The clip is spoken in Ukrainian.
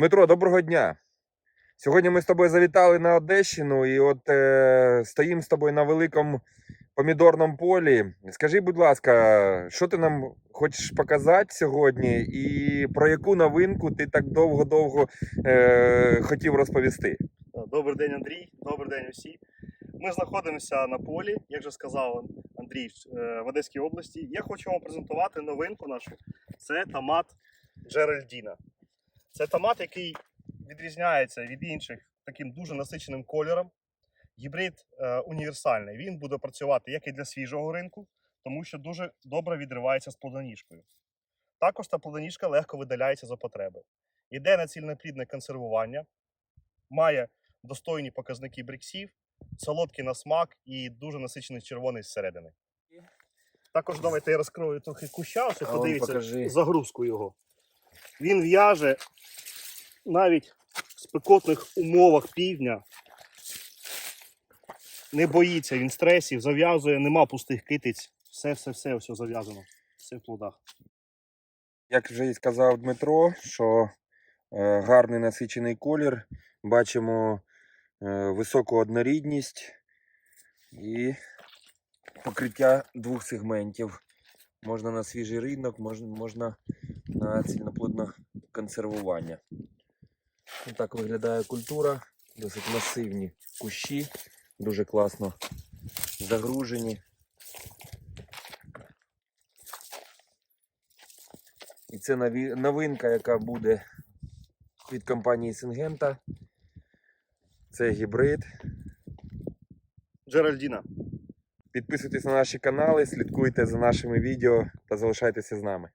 Дмитро, доброго дня. Сьогодні ми з тобою завітали на Одещину і от е, стоїмо з тобою на великому помідорному полі. Скажи, будь ласка, що ти нам хочеш показати сьогодні, і про яку новинку ти так довго-довго е, хотів розповісти? Добрий день, Андрій. Добрий день усі. Ми знаходимося на полі, як вже сказав Андрій, е, в Одеській області. Я хочу вам презентувати новинку нашу. Це томат Джеральдіна. Це томат, який відрізняється від інших таким дуже насиченим кольором. Гібрид е, універсальний. Він буде працювати як і для свіжого ринку, тому що дуже добре відривається з плодоніжкою. Також та плодоніжка легко видаляється за потреби. Іде на цільноплідне консервування, має достойні показники бриксів, солодкий на смак і дуже насичений червоний зсередини. Також давайте я розкрою трохи куща, ось подивіться загрузку його. Він в'яже навіть в спекотних умовах півдня. Не боїться він стресів, зав'язує, нема пустих китиць. Все, все, зав'язано. Все в плодах. Як вже і сказав Дмитро, що е, гарний насичений колір, бачимо е, високу однорідність і покриття двох сегментів. Можна на свіжий ринок, можна на цільноплодне консервування. Ось так виглядає культура, досить масивні кущі, дуже класно загружені. І це новинка, яка буде від компанії Сингента. Це гібрид. Джеральдіна. Підписуйтесь на наші канали, слідкуйте за нашими відео та залишайтеся з нами.